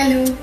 Hello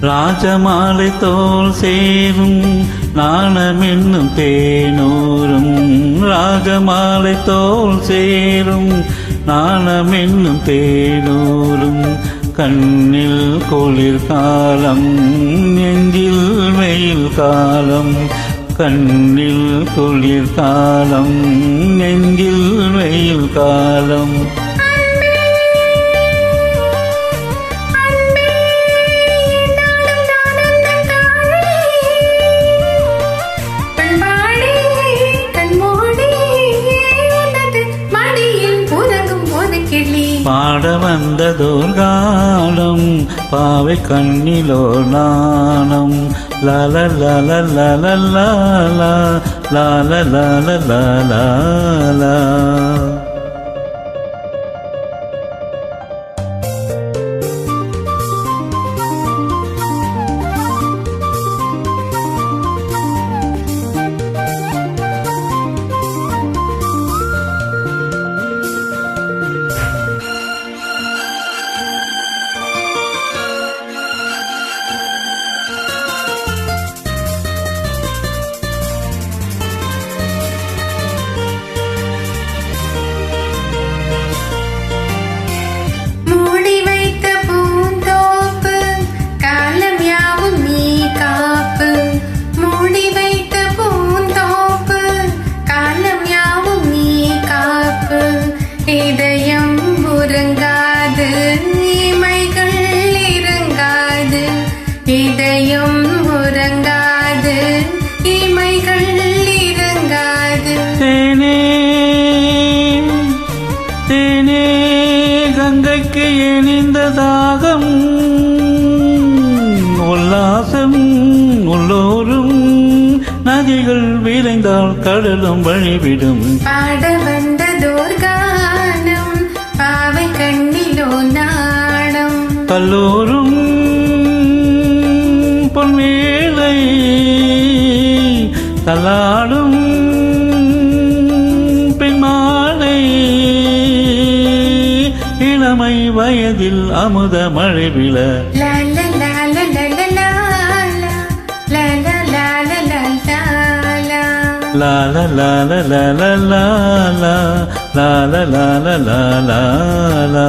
ராஜமாலை தோல் சேரும் நாணம் என்னும் தேனூரும். ராஜமாலை தோல் சேரும் நாணம் என்னும் தேனூரும். கண்ணில் குளிர் காலம் நெஞ்சில் வெயில் காலம். கண்ணில் குளிர் காலம் நெஞ்சில் வெயில் காலம். பாட வந்ததோர் காலம் பாவை கண்ணிலோ நாணம் லல லல லல லாலா லால லல லாலா இதயம் உறங்காது. இமைகள் இறங்காது. தேனே தேனே கங்கைக்கு இணைந்த தாகம் உல்லாசம் உள்ளோரும் நதிகள் விரைந்தால் கடலும் வழிவிடும். பாட வந்ததோர் கானம் பாவை கண்ணிலோ நாணம். கல்லோரும் பொன்வேலை தலாடும் பெண்மாலை இளமை வயதில் அமுத மழை விழ லா லா லா லா லா லா லா லா லா லா லா லா லா லா லா லா லா லா